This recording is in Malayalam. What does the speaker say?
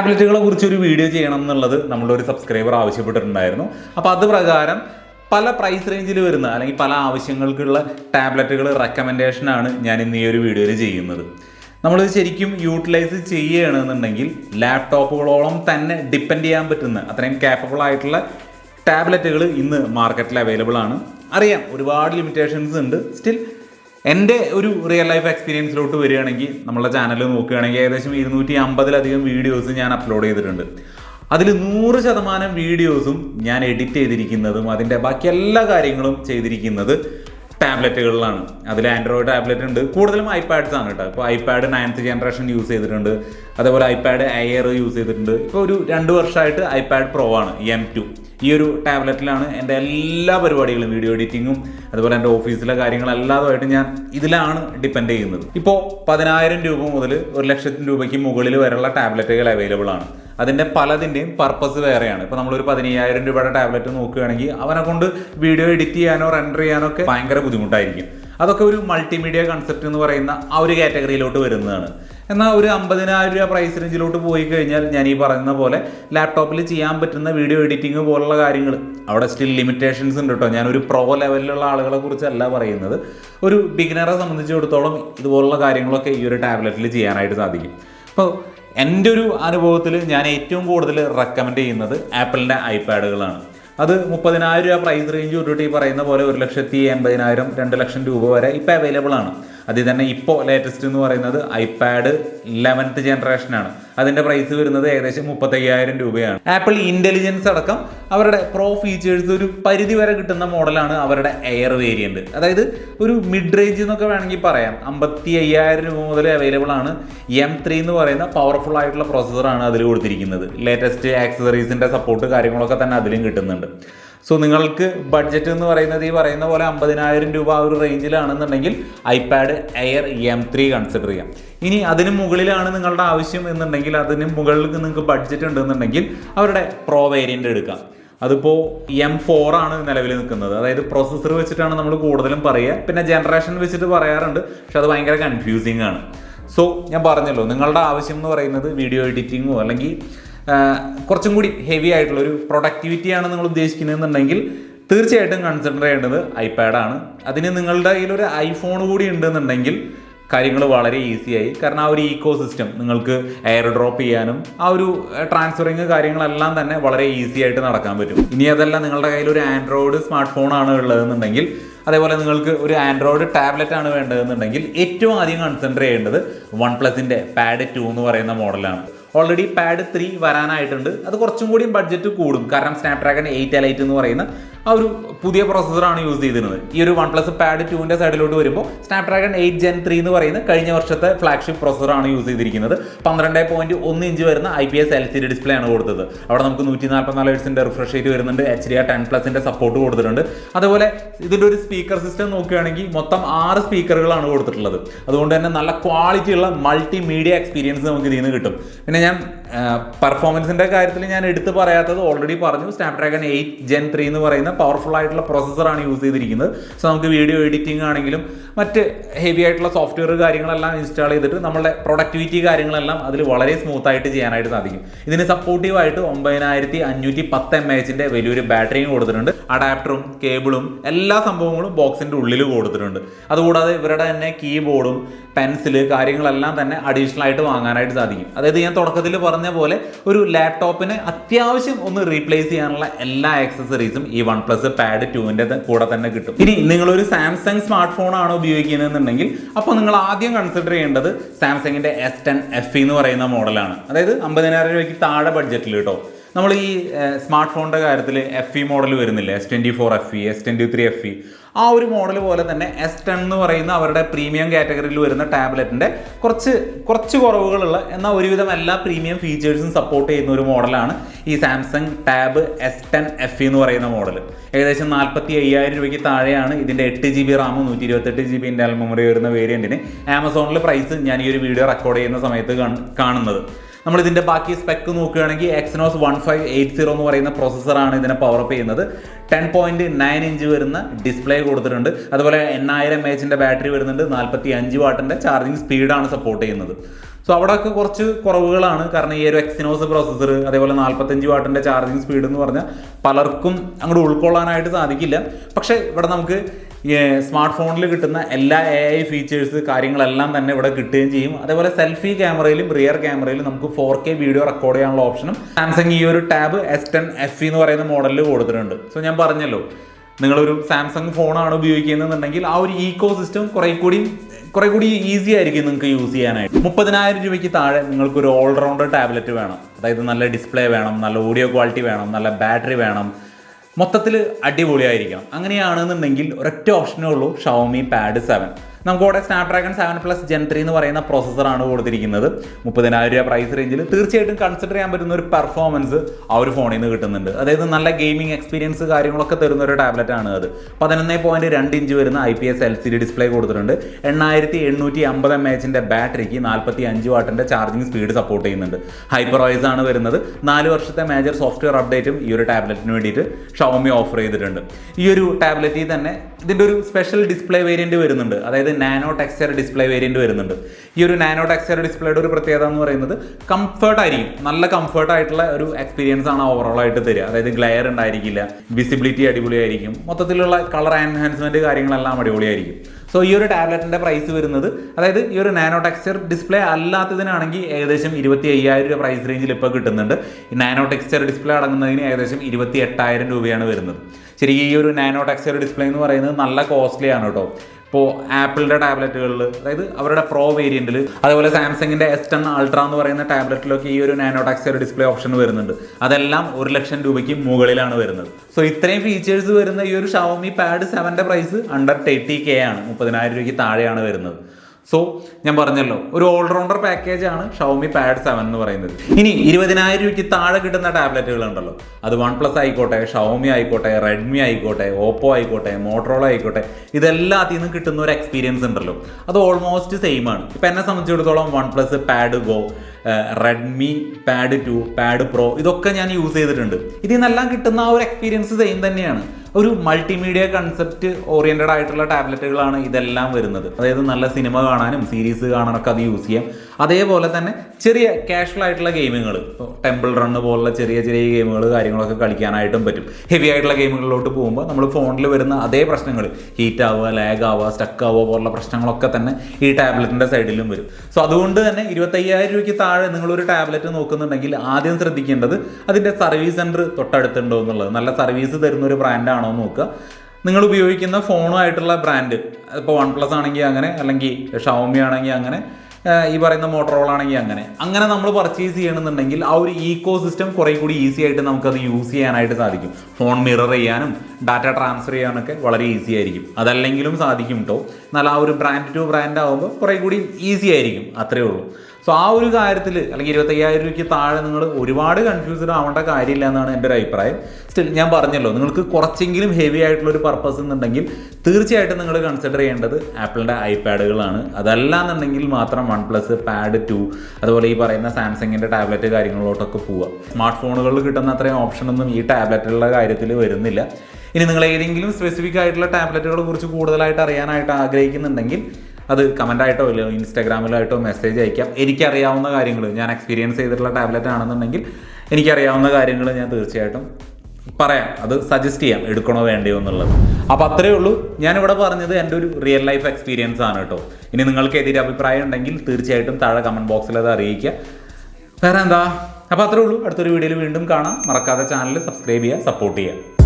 ടാബ്ലറ്റുകളെ കുറിച്ച് ഒരു വീഡിയോ ചെയ്യണം എന്നുള്ളത് നമ്മുടെ ഒരു സബ്സ്ക്രൈബർ ആവശ്യപ്പെട്ടിട്ടുണ്ടായിരുന്നു. അപ്പോൾ അത് പ്രകാരം പല പ്രൈസ് റേഞ്ചിൽ വരുന്ന അല്ലെങ്കിൽ പല ആവശ്യങ്ങൾക്കുള്ള ടാബ്ലറ്റുകൾ റെക്കമെൻഡേഷനാണ് ഞാൻ ഇന്ന് ഈ ഒരു വീഡിയോയിൽ ചെയ്യുന്നത്. നമ്മൾ ശരിക്കും യൂട്ടിലൈസ് ചെയ്യുകയാണെന്നുണ്ടെങ്കിൽ ലാപ്ടോപ്പുകളോളം തന്നെ ഡിപ്പെൻഡ് ചെയ്യാൻ പറ്റുന്ന അത്രയും കേപ്പബിൾ ആയിട്ടുള്ള ടാബ്ലറ്റുകൾ ഇന്ന് മാർക്കറ്റിൽ അവൈലബിൾ ആണ്. അറിയാം ഒരുപാട് ലിമിറ്റേഷൻസ് ഉണ്ട്. സ്റ്റിൽ എന്റെ ഒരു റിയൽ ലൈഫ് എക്സ്പീരിയൻസിലോട്ട് വരികയാണെങ്കിൽ നമ്മുടെ ചാനൽ നോക്കുകയാണെങ്കിൽ ഏകദേശം ഇരുന്നൂറ്റി അമ്പതിലധികം വീഡിയോസ് ഞാൻ അപ്ലോഡ് ചെയ്തിട്ടുണ്ട്. അതിൽ നൂറ് ശതമാനം വീഡിയോസും ഞാൻ എഡിറ്റ് ചെയ്തിരിക്കുന്നതും അതിന്റെ ബാക്കി എല്ലാ കാര്യങ്ങളും ചെയ്തിരിക്കുന്നത് ടാബ്ലറ്റുകളിലാണ് അതിൽ ആൻഡ്രോയിഡ് ടാബ്ലറ്റ് ഉണ്ട്. കൂടുതലും ഐപാഡ്സ് ആണ് കേട്ടോ. ഇപ്പോൾ ഐപാഡ് നയൻത്ത് ജനറേഷൻ യൂസ് ചെയ്തിട്ടുണ്ട്. അതേപോലെ ഐപാഡ് എയർ യൂസ് ചെയ്തിട്ടുണ്ട്. ഇപ്പോൾ ഒരു രണ്ട് വർഷമായിട്ട് ഐപാഡ് പ്രോ ആണ് എം ടു ഈ ഒരു ടാബ്ലറ്റിലാണ് എന്റെ എല്ലാ പരിപാടികളും വീഡിയോ എഡിറ്റിങ്ങും അതുപോലെ എന്റെ ഓഫീസിലെ കാര്യങ്ങളെല്ലാതുമായിട്ട് ഞാൻ ഇതിലാണ് ഡിപ്പെൻഡ് ചെയ്യുന്നത്. ഇപ്പോൾ പതിനായിരം രൂപ മുതൽ ഒരു ലക്ഷത്തിന് രൂപയ്ക്ക് മുകളിൽ വരെയുള്ള ടാബ്ലറ്റുകൾ അവൈലബിൾ ആണ്. അതിന്റെ പലതിന്റെയും പർപ്പസ് വേറെയാണ്. ഇപ്പോൾ നമ്മളൊരു പതിനയ്യായിരം രൂപയുടെ ടാബ്ലറ്റ് നോക്കുകയാണെങ്കിൽ അവനെ കൊണ്ട് വീഡിയോ എഡിറ്റ് ചെയ്യാനോ റെൻഡർ ചെയ്യാനോ ഒക്കെ ഭയങ്കര ബുദ്ധിമുട്ടായിരിക്കും. അതൊക്കെ ഒരു മൾട്ടിമീഡിയ കൺസെപ്റ്റ് എന്ന് പറയുന്ന ആ ഒരു കാറ്റഗറിയിലോട്ട് വരുന്നതാണ്. എന്നാൽ ഒരു അമ്പതിനായിരം രൂപ പ്രൈസ് റേഞ്ചിലോട്ട് പോയി കഴിഞ്ഞാൽ ഞാൻ ഈ പറയുന്ന പോലെ ലാപ്ടോപ്പിൽ ചെയ്യാൻ പറ്റുന്ന വീഡിയോ എഡിറ്റിംഗ് പോലുള്ള കാര്യങ്ങൾ അവിടെ സ്റ്റിൽ ലിമിറ്റേഷൻസ് ഉണ്ട് കേട്ടോ ഒരു പ്രോ ലെവലിലുള്ള ആളുകളെ കുറിച്ചല്ല പറയുന്നത്. ഒരു ബിഗിനറെ സംബന്ധിച്ചിടത്തോളം ഇതുപോലുള്ള കാര്യങ്ങളൊക്കെ ഈ ഒരു ടാബ്ലറ്റിൽ ചെയ്യാനായിട്ട് സാധിക്കും. അപ്പോൾ എന്റെ ഒരു അനുഭവത്തിൽ ഞാൻ ഏറ്റവും കൂടുതൽ റെക്കമെൻഡ് ചെയ്യുന്നത് ആപ്പിളിന്റെ ഐപാഡുകളാണ്. അത് മുപ്പതിനായിരം രൂപ പ്രൈസ് റേഞ്ച് തൊട്ടിട്ട് ഈ പറയുന്ന പോലെ ഒരു ലക്ഷത്തി എൺപതിനായിരം രണ്ട് ലക്ഷം രൂപ വരെ ഇപ്പോൾ അവൈലബിൾ ആണ്. അതിൽ തന്നെ ഇപ്പോൾ ലേറ്റസ്റ്റ് എന്ന് പറയുന്നത് ഐപാഡ് ലെവൻത്ത് ജനറേഷനാണ് അതിന്റെ പ്രൈസ് വരുന്നത് ഏകദേശം മുപ്പത്തയ്യായിരം രൂപയാണ്. ആപ്പിൾ ഇന്റലിജൻസ് അടക്കം അവരുടെ പ്രോ ഫീച്ചേഴ്സ് ഒരു പരിധി വരെ കിട്ടുന്ന മോഡലാണ് അവരുടെ എയർ വേരിയന്റ് അതായത് ഒരു മിഡ് റേഞ്ച് എന്നൊക്കെ വേണമെങ്കിൽ പറയാം. അമ്പത്തി അയ്യായിരം രൂപ മുതൽ അവൈലബിൾ ആണ്. എം ത്രീ എന്ന് പറയുന്ന പവർഫുൾ ആയിട്ടുള്ള പ്രോസസ്സറാണ് അതിൽ കൊടുത്തിരിക്കുന്നത്. ലേറ്റസ്റ്റ് ആക്സസറീസിന്റെ സപ്പോർട്ട് കാര്യങ്ങളൊക്കെ തന്നെ അതിലും കിട്ടുന്നുണ്ട്. സോ നിങ്ങൾക്ക് ബഡ്ജറ്റ് എന്ന് പറയുന്നത് ഈ പറയുന്ന പോലെ അമ്പതിനായിരം രൂപ ആ ഒരു റേഞ്ചിലാണെന്നുണ്ടെങ്കിൽ iPad Air M three consider ചെയ്യാം. ഇനി അതിന് മുകളിലാണ് നിങ്ങളുടെ ആവശ്യം എന്നുണ്ടെങ്കിൽ അതിന് മുകളിൽ നിങ്ങൾക്ക് ബഡ്ജറ്റ് ഉണ്ടെന്നുണ്ടെങ്കിൽ അവരുടെ പ്രോ വേരിയന്റ് എടുക്കാം. അതിപ്പോൾ എം ഫോർ ആണ് നിലവിൽ നിൽക്കുന്നത്. അതായത് പ്രോസസ്സർ വെച്ചിട്ടാണ് നമ്മൾ കൂടുതലും പറയുക. പിന്നെ ജനറേഷൻ വെച്ചിട്ട് പറയാറുണ്ട്. പക്ഷെ അത് ഭയങ്കര കൺഫ്യൂസിങ് ആണ്. സോ ഞാൻ പറഞ്ഞല്ലോ നിങ്ങളുടെ ആവശ്യം എന്ന് പറയുന്നത് വീഡിയോ എഡിറ്റിങ്ങോ അല്ലെങ്കിൽ കുറച്ചും കൂടി ഹെവി ആയിട്ടുള്ള ഒരു പ്രൊഡക്ടിവിറ്റിയാണ് നിങ്ങൾ ഉദ്ദേശിക്കുന്നതെന്നുണ്ടെങ്കിൽ തീർച്ചയായിട്ടും കൺസിഡർ ചെയ്യേണ്ടത് ഐപാഡാണ് അതിന് നിങ്ങളുടെ കയ്യിൽ ഒരു ഐഫോൺ കൂടി ഉണ്ടെന്നുണ്ടെങ്കിൽ കാര്യങ്ങൾ വളരെ ഈസിയായി കാരണം ആ ഒരു ഈക്കോ സിസ്റ്റം നിങ്ങൾക്ക് എയർ ഡ്രോപ്പ് ചെയ്യാനും ആ ഒരു ട്രാൻസ്ഫറിങ് കാര്യങ്ങളെല്ലാം തന്നെ വളരെ ഈസി ആയിട്ട് നടക്കാൻ പറ്റും. ഇനി അതല്ല നിങ്ങളുടെ കയ്യിൽ ഒരു ആൻഡ്രോയിഡ് സ്മാർട്ട് ഫോണാണ് ഉള്ളതെന്നുണ്ടെങ്കിൽ അതേപോലെ നിങ്ങൾക്ക് ഒരു ആൻഡ്രോയിഡ് ടാബ്ലറ്റ് ആണ് വേണ്ടതെന്നുണ്ടെങ്കിൽ ഏറ്റവും ആദ്യം കൺസിഡർ ചെയ്യേണ്ടത് വൺ പ്ലസിന്റെ പാഡ് ടു എന്ന് പറയുന്ന മോഡലാണ് ഓൾറെഡി പാഡ് ത്രീ വരാനായിട്ടുണ്ട്. അത് കുറച്ചും കൂടി ബഡ്ജറ്റ് കൂടും. കാരണം സ്നാപ്ഡ്രാഗൺ എയ്റ്റ് എലൈറ്റ് എന്ന് പറയുന്ന ആ ഒരു പുതിയ പ്രോസസ്സറാണ് യൂസ് ചെയ്തിരുന്നത്. ഈ ഒരു വൺ പ്ലസ് പാഡ് ടുവിന്റെ സൈഡിലോട്ട് വരുമ്പോൾ സ്നാപ്ഡ്രാഗൺ എയ്റ്റ് ജെൻ ത്രീ എന്ന് പറയുന്ന കഴിഞ്ഞ വർഷത്തെ ഫ്ലാഗ്ഷിപ്പ് പ്രോസസ്സറാണ് യൂസ് ചെയ്തിരിക്കുന്നത്. പന്ത്രണ്ട് പോയിന്റ് ഒന്ന് ഇഞ്ച് വരുന്ന I P S L C D display ആണ് കൊടുത്തത്. അവിടെ നമുക്ക് നൂറ്റി നാൽപ്പത്തിനാല് ഹെർട്സിന്റെ റിഫ്രഷ് റേറ്റ് വരുന്നുണ്ട്. എച്ച് ഡി ആർ ടെൻ പ്ലസിന്റെ സപ്പോർട്ട് കൊടുത്തിട്ടുണ്ട്. അതുപോലെ ഇതിന്റെ ഒരു സ്പീക്കർ സിസ്റ്റം നോക്കുകയാണെങ്കിൽ മൊത്തം ആറ് സ്പീക്കറുകളാണ് കൊടുത്തിട്ടുള്ളത്. അതുകൊണ്ട് തന്നെ നല്ല ക്വാളിറ്റി ഉള്ള മൾട്ടി മീഡിയ എക്സ്പീരിയൻസ് നമുക്ക് ഇതിൽ നിന്ന് കിട്ടും. പിന്നെ ഞാൻ പെർഫോമൻസിന്റെ കാര്യത്തിൽ ഞാൻ എടുത്ത് പറയാത്തത് ഓൾറെഡി പറഞ്ഞു. സ്നാപ്ഡ്രാഗൺ എയ്റ്റ് ജെൻ ത്രീ എന്ന് പറയുന്ന പവർഫുൾ ആയിട്ടുള്ള പ്രോസസ്സറാണ് യൂസ് ചെയ്തിരിക്കുന്നത്. സോ നമുക്ക് വീഡിയോ എഡിറ്റിംഗ് ആണെങ്കിലും മറ്റ് ഹെവി ആയിട്ടുള്ള സോഫ്റ്റ്വെയർ കാര്യങ്ങളെല്ലാം ഇൻസ്റ്റാൾ ചെയ്തിട്ട് നമ്മുടെ പ്രൊഡക്ടിവിറ്റി കാര്യങ്ങളെല്ലാം അതിൽ വളരെ സ്മൂത്ത് ആയിട്ട് ചെയ്യാനായിട്ട് സാധിക്കും. ഇതിന് സപ്പോർട്ടീവ് ആയിട്ട് ഒമ്പതിനായിരത്തി അഞ്ഞൂറ്റി പത്ത് എം എച്ചിന്റെ വലിയൊരു ബാറ്ററിയും കൊടുത്തിട്ടുണ്ട്. അഡാപ്റ്ററും കേബിളും എല്ലാ സംഭവങ്ങളും ബോക്സിന്റെ ഉള്ളിൽ കൊടുത്തിട്ടുണ്ട്. അതുകൂടാതെ ഇവരുടെ തന്നെ കീബോർഡും പെൻസിൽ കാര്യങ്ങളെല്ലാം തന്നെ അഡീഷണൽ ആയിട്ട് വാങ്ങാനായിട്ട് സാധിക്കും. അതായത് ഞാൻ തുടക്കത്തിൽ പറഞ്ഞ പോലെ ഒരു ലാപ്ടോപ്പിന് അത്യാവശ്യം ഒന്ന് റീപ്ലേസ് ചെയ്യാനുള്ള എല്ലാ ആക്സസറീസും ഈ വൺ പ്ലസ് പാഡ് ടുവിന്റെ കൂടെ തന്നെ കിട്ടും. ഇനി നിങ്ങളൊരു സാംസങ് സ്മാർട്ട് ഫോൺ ആണ് ഉപയോഗിക്കുന്നതെന്നുണ്ടെങ്കിൽ അപ്പോൾ നിങ്ങൾ ആദ്യം കൺസിഡർ ചെയ്യേണ്ടത് സാംസങ്ങിന്റെ എസ് ടെൻ എഫ് എന്ന് പറയുന്ന മോഡലാണ് അതായത് അമ്പതിനായിരം രൂപയ്ക്ക് താഴെ ബഡ്ജറ്റിൽ കേട്ടോ. നമ്മൾ ഈ സ്മാർട്ട് ഫോണിന്റെ കാര്യത്തിൽ എഫ് ഇ മോഡൽ വരുന്നില്ലേ? S twenty four F E S twenty three F E ആ ഒരു മോഡൽ പോലെ തന്നെ എസ് ടെൻ എന്ന് പറയുന്ന അവരുടെ പ്രീമിയം കാറ്റഗറിയിൽ വരുന്ന ടാബ്ലറ്റിന്റെ കുറച്ച് കുറച്ച് കുറവുകളുള്ള എന്നാൽ ഒരുവിധം എല്ലാ പ്രീമിയം ഫീച്ചേഴ്സും സപ്പോർട്ട് ചെയ്യുന്ന ഒരു മോഡലാണ് ഈ Samsung tab S ten F എന്ന് പറയുന്ന മോഡൽ ഏകദേശം നാൽപ്പത്തി അയ്യായിരം രൂപയ്ക്ക് താഴെയാണ് ഇതിന്റെ എട്ട് ജി ബി റാമും നൂറ്റി ഇരുപത്തെട്ട് ജി ബി ഇന്റെ മെമ്മറി വരുന്ന വേരിയന്റിന് ആമസോണിൽ പ്രൈസ് ഞാൻ ഈ ഒരു വീഡിയോ റെക്കോർഡ് ചെയ്യുന്ന സമയത്ത് കാണുന്നത്. നമ്മൾ ഇതിന്റെ ബാക്കി സ്പെക്ക് നോക്കുകയാണെങ്കിൽ Exynos one five eight zero എന്ന് പറയുന്ന പ്രോസസ്സറാണ് ഇതിനെ പവറപ്പ് ചെയ്യുന്നത്. ടെൻ പോയിന്റ് നയൻ ഇഞ്ച് വരുന്ന ഡിസ്പ്ലേ കൊടുത്തിട്ടുണ്ട്. അതുപോലെ എണ്ണായിരം എച്ചിന്റെ ബാറ്ററി വരുന്നുണ്ട്. നാൽപ്പത്തി അഞ്ച് വാട്ടിന്റെ ചാർജിങ് സ്പീഡാണ് സപ്പോർട്ട് ചെയ്യുന്നത്. സോ അവിടെയൊക്കെ കുറച്ച് കുറവുകളാണ്. കാരണം ഈ ഒരു എക്സിനോസ് പ്രോസസ്സർ അതേപോലെ നാൽപ്പത്തഞ്ച് വാട്ടിന്റെ ചാർജിങ് സ്പീഡ് എന്ന് പറഞ്ഞാൽ പലർക്കും അങ്ങോട്ട് ഉൾക്കൊള്ളാനായിട്ട് സാധിക്കില്ല. പക്ഷേ ഇവിടെ നമുക്ക് സ്മാർട്ട് ഫോണിൽ കിട്ടുന്ന എല്ലാ എ ഐ ഫീച്ചേഴ്സ് കാര്യങ്ങളെല്ലാം തന്നെ ഇവിടെ കിട്ടുകയും ചെയ്യും. അതേപോലെ സെൽഫി ക്യാമറയിലും റിയർ ക്യാമറയിലും നമുക്ക് ഫോർ കെ വീഡിയോ റെക്കോർഡ് ചെയ്യാനുള്ള ഓപ്ഷനും സാംസങ് ഈ ഒരു ടാബ് എസ് ടെൻ എഫ് എന്ന് പറയുന്ന മോഡലിൽ കൊടുത്തിട്ടുണ്ട്. സോ ഞാൻ പറഞ്ഞല്ലോ നിങ്ങളൊരു സാംസങ് ഫോണാണ് ഉപയോഗിക്കുന്നതെന്നുണ്ടെങ്കിൽ ആ ഒരു ഈക്കോ സിസ്റ്റം കുറെ കൂടി കുറെ കൂടി ഈസി ആയിരിക്കും നിങ്ങൾക്ക് യൂസ് ചെയ്യാനായിട്ട്. മുപ്പതിനായിരം രൂപയ്ക്ക് താഴെ നിങ്ങൾക്ക് ഒരു ഓൾറൗണ്ടർ ടാബ്ലറ്റ് വേണം. അതായത് നല്ല ഡിസ്പ്ലേ വേണം നല്ല ഓഡിയോ ക്വാളിറ്റി വേണം നല്ല ബാറ്ററി വേണം മൊത്തത്തിൽ അടിപൊളിയായിരിക്കണം. അങ്ങനെയാണെന്നുണ്ടെങ്കിൽ ഒരൊറ്റ ഓപ്ഷനേ ഉള്ളൂ ഷവമി പാഡ് സെവൻ നമുക്ക് ഇവിടെ Snapdragon seven plus gen three എന്ന് പറയുന്ന പ്രോസസ്സറാണ് കൊടുത്തിരിക്കുന്നത്. മുപ്പതിനായിരം രൂപ പ്രൈസ് റേഞ്ചിൽ തീർച്ചയായിട്ടും കൺസിഡർ ചെയ്യാൻ പറ്റുന്ന ഒരു പെർഫോമൻസ് ആ ഒരു ഫോണിൽ നിന്ന് കിട്ടുന്നുണ്ട്. അതായത് നല്ല ഗെയിമിംഗ് എക്സ്പീരിയൻസ് കാര്യങ്ങളൊക്കെ തരുന്ന ഒരു ടാബ്ലറ്റ് ആണ് അത്. പതിനൊന്ന് പോയിന്റ് രണ്ട് ഇഞ്ച് വരുന്ന I P S L C D display കൊടുത്തിട്ടുണ്ട്. എണ്ണായിരത്തി എണ്ണൂറ്റി അമ്പത് എം എച്ചിന്റെ ബാറ്ററിക്ക് നാൽപ്പത്തി അഞ്ച് വാട്ടിന്റെ ചാർജിങ് സ്പീഡ് സപ്പോർട്ട് ചെയ്യുന്നുണ്ട്. ഹൈപ്പർ വോയിസ് ആണ് വരുന്നത്. നാല് വർഷത്തെ മേജർ സോഫ്റ്റ്വെയർ അപ്ഡേറ്റും ഈ ഒരു ടാബ്ലറ്റിന് വേണ്ടിയിട്ട് ഷവമി ഓഫർ ചെയ്തിട്ടുണ്ട്. ഈ ഒരു ടാബ്ലറ്റിൽ തന്നെ ഇതിന്റെ ഒരു സ്പെഷ്യൽ ഡിസ്പ്ലേ വേരിയന്റ് വരുന്നുണ്ട്. അതായത് നാനോ ടെക്സ്ചർ ഡിസ്പ്ലേ വേരിയന്റ് വരുന്നുണ്ട്. ഈ ഒരു നാനോ ടെക്സ്ചർ ഡിസ്പ്ലേയുടെ ഒരു പ്രത്യേകത എന്ന് പറയുന്നത് കംഫർട്ട് ആയിരിക്കും. നല്ല കംഫർട്ട് ആയിട്ടുള്ള ഒരു എക്സ്പീരിയൻസ് ആണ് ഓവറോൾ ആയിട്ട് തരിക. അതായത് ഗ്ലെയർ ഉണ്ടായിരിക്കില്ല വിസിബിലിറ്റി അടിപൊളിയായിരിക്കും. മൊത്തത്തിലുള്ള കളർ എൻഹാൻസ്മെന്റ് കാര്യങ്ങളെല്ലാം അടിപൊളിയായിരിക്കും. സോ ഈ ഒരു ടാബ്ലറ്റിന്റെ പ്രൈസ് വരുന്നത് അതായത് ഈ ഒരു നാനോ ടെക്സ്ചർ ഡിസ്പ്ലേ അല്ലാത്തതിനാണെങ്കിൽ ഏകദേശം ഇരുപത്തി അയ്യായിരം രൂപ പ്രൈസ് റേഞ്ചിൽ ഇപ്പോൾ കിട്ടുന്നുണ്ട്. നാനോ ടെക്സ്ചർ ഡിസ്പ്ലേ അടങ്ങുന്നതിന് ഏകദേശം ഇരുപത്തി എട്ടായിരം രൂപയാണ് വരുന്നത്. ശരിക്കും ഈ ഒരു നാനോ ടെക്സ്ചർ ഡിസ്പ്ലേ എന്ന് പറയുന്നത് നല്ല കോസ്റ്റ്ലി ആണ് കേട്ടോ. ഇപ്പോൾ ആപ്പിളിന്റെ ടാബ്ലറ്റുകളിൽ അതായത് അവരുടെ പ്രോ വേരിയന്റിൽ അതുപോലെ സാംസങ്ങിന്റെ എസ് ടെൻ അൾട്ര എന്ന് പറയുന്ന ടാബ്ലറ്റിലൊക്കെ ഈ ഒരു നാനോ ഒരു ഡിസ്പ്ലേ ഓപ്ഷൻ വരുന്നുണ്ട്. അതെല്ലാം ഒരു ലക്ഷം രൂപയ്ക്ക് മുകളിലാണ് വരുന്നത്. സോ ഇത്രയും ഫീച്ചേഴ്സ് വരുന്ന ഈ ഒരു ഷവമി പാഡ് സെവന്റെ പ്രൈസ് അണ്ടർ തേർട്ടി കെ ആണ് മുപ്പതിനായിരം രൂപയ്ക്ക് താഴെയാണ് വരുന്നത്. സോ ഞാൻ പറഞ്ഞല്ലോ ഒരു ഓൾറൗണ്ടർ പാക്കേജ് ആണ് ഷൗമി പാഡ് സെവൻ എന്ന് പറയുന്നത്. ഇനി ഇരുപതിനായിരം രൂപയ്ക്ക് താഴെ കിട്ടുന്ന ടാബ്ലറ്റുകൾ ഉണ്ടല്ലോ. അത് വൺ പ്ലസ് ആയിക്കോട്ടെ ഷൗമി ആയിക്കോട്ടെ റെഡ്മി ആയിക്കോട്ടെ ഓപ്പോ ആയിക്കോട്ടെ മോട്ടറോള ആയിക്കോട്ടെ ഇതെല്ലാത്തിൽ നിന്നും കിട്ടുന്ന ഒരു എക്സ്പീരിയൻസ് ഉണ്ടല്ലോ. അത് ഓൾമോസ്റ്റ് സെയിം ആണ്. ഇപ്പം എന്നെ സംബന്ധിച്ചിടത്തോളം OnePlus pad go Redmi pad two pad pro ഇതൊക്കെ ഞാൻ യൂസ് ചെയ്തിട്ടുണ്ട്. ഇതിൽ നിന്നെല്ലാം കിട്ടുന്ന ആ ഒരു എക്സ്പീരിയൻസ് സെയിം തന്നെയാണ്. ഒരു മൾട്ടിമീഡിയ കൺസെപ്റ്റ് ഓറിയന്റഡ് ആയിട്ടുള്ള ടാബ്ലറ്റുകളാണ് ഇതെല്ലാം വരുന്നത്. അതായത് നല്ല സിനിമ കാണാനും സീരീസ് കാണാനൊക്കെ അത് യൂസ് ചെയ്യാം. അതേപോലെ തന്നെ ചെറിയ കാഷ്വൽ ആയിട്ടുള്ള ഗെയിമുകൾ ഇപ്പോൾ ടെമ്പിൾ റണ്ണ് പോലുള്ള ചെറിയ ചെറിയ ഗെയിമുകൾ കാര്യങ്ങളൊക്കെ കളിക്കാനായിട്ടും പറ്റും. ഹെവി ആയിട്ടുള്ള ഗെയിമുകളിലോട്ട് പോകുമ്പോൾ നമ്മൾ ഫോണിൽ വരുന്ന അതേ പ്രശ്നങ്ങൾ ഹീറ്റ് ആവുക ലാഗ് ആവുക സ്റ്റക്ക് ആവുക പോലുള്ള പ്രശ്നങ്ങളൊക്കെ തന്നെ ഈ ടാബ്ലറ്റിന്റെ സൈഡിലും വരും. സോ അതുകൊണ്ട് തന്നെ ഇരുപത്തയ്യായിരം രൂപയ്ക്ക് താഴെ നിങ്ങളൊരു ടാബ്ലറ്റ് നോക്കുന്നുണ്ടെങ്കിൽ ആദ്യം ശ്രദ്ധിക്കേണ്ടത് അതിന്റെ സർവീസ് സെന്റർ തൊട്ടടുത്തുണ്ടോ എന്നുള്ളത്. നല്ല സർവീസ് തരുന്ന ഒരു ബ്രാൻഡാണോ എന്ന് നോക്കുക. നിങ്ങൾ ഉപയോഗിക്കുന്ന ഫോണുമായിട്ടുള്ള ബ്രാൻഡ് ഇപ്പോൾ വൺ പ്ലസ് ആണെങ്കിൽ അങ്ങനെ അല്ലെങ്കിൽ ഷവമി ആണെങ്കിൽ അങ്ങനെ ഈ പറയുന്ന മോട്ടറോൾ ആണെങ്കിൽ അങ്ങനെ. അങ്ങനെ നമ്മൾ പർച്ചേസ് ചെയ്യണമെന്നുണ്ടെങ്കിൽ ആ ഒരു ഈക്കോ സിസ്റ്റം കുറേ കൂടി ഈസി ആയിട്ട് നമുക്കത് യൂസ് ചെയ്യാനായിട്ട് സാധിക്കും. ഫോൺ മിറർ ചെയ്യാനും ഡാറ്റ ട്രാൻസ്ഫർ ചെയ്യാനൊക്കെ വളരെ ഈസി ആയിരിക്കും. അതല്ലെങ്കിലും സാധിക്കും കേട്ടോ എന്നാൽ ആ ഒരു ബ്രാൻഡ് ടു ബ്രാൻഡ് ആകുമ്പോൾ കുറേ കൂടി ഈസി ആയിരിക്കും. അത്രേ ഉള്ളൂ. സോ ആ ഒരു കാര്യത്തിൽ അല്ലെങ്കിൽ ഇരുപത്തയ്യായിരം രൂപയ്ക്ക് താഴെ നിങ്ങൾ ഒരുപാട് കൺഫ്യൂസ്ഡ് ആവേണ്ട കാര്യമില്ല എന്നാണ് എന്റെ ഒരു അഭിപ്രായം. സ്റ്റിൽ ഞാൻ പറഞ്ഞല്ലോ നിങ്ങൾക്ക് കുറച്ചെങ്കിലും ഹെവി ആയിട്ടുള്ള ഒരു പർപ്പസ് എന്നുണ്ടെങ്കിൽ തീർച്ചയായിട്ടും നിങ്ങൾ കൺസിഡർ ചെയ്യേണ്ടത് ആപ്പിളിന്റെ ഐപാഡുകളാണ്. അതല്ല എന്നുണ്ടെങ്കിൽ മാത്രം വൺ പ്ലസ് പാഡ് ടു അതുപോലെ ഈ പറയുന്ന സാംസങ്ങിന്റെ ടാബ്ലറ്റ് കാര്യങ്ങളിലോട്ടൊക്കെ പോവുക. സ്മാർട്ട് ഫോണുകളിൽ കിട്ടുന്ന അത്രയും ഓപ്ഷനൊന്നും ഈ ടാബ്ലറ്റുകളുടെ കാര്യത്തിൽ വരുന്നില്ല. ഇനി നിങ്ങൾ ഏതെങ്കിലും സ്പെസിഫിക് ആയിട്ടുള്ള ടാബ്ലറ്റുകളെ കുറിച്ച് കൂടുതലായിട്ട് അറിയാനായിട്ട് ആഗ്രഹിക്കുന്നുണ്ടെങ്കിൽ അത് കമന്റായിട്ടോ ഇല്ല ഇൻസ്റ്റാഗ്രാമിലായിട്ടോ മെസ്സേജ് അയക്കാം. എനിക്കറിയാവുന്ന കാര്യങ്ങൾ ഞാൻ എക്സ്പീരിയൻസ് ചെയ്തിട്ടുള്ള ടാബ്ലറ്റ് ആണെന്നുണ്ടെങ്കിൽ എനിക്കറിയാവുന്ന കാര്യങ്ങൾ ഞാൻ തീർച്ചയായിട്ടും പറയാം. അത് സജസ്റ്റ് ചെയ്യാം എടുക്കണോ വേണ്ടയോ എന്നുള്ളത്. അപ്പോൾ അത്രയേ ഉള്ളൂ. ഞാനിവിടെ പറഞ്ഞത് എന്റെ ഒരു റിയൽ ലൈഫ് എക്സ്പീരിയൻസ് ആണ് കേട്ടോ. ഇനി നിങ്ങൾക്ക് എതിരെ അഭിപ്രായം ഉണ്ടെങ്കിൽ തീർച്ചയായിട്ടും താഴെ കമന്റ് ബോക്സിൽ അത് അറിയിക്കുക. വേറെ എന്താ അപ്പോൾ അത്രേ ഉള്ളൂ. അടുത്തൊരു വീഡിയോയിൽ വീണ്ടും കാണാം. മറക്കാതെ ചാനൽ സബ്സ്ക്രൈബ് ചെയ്യുക സപ്പോർട്ട് ചെയ്യുക.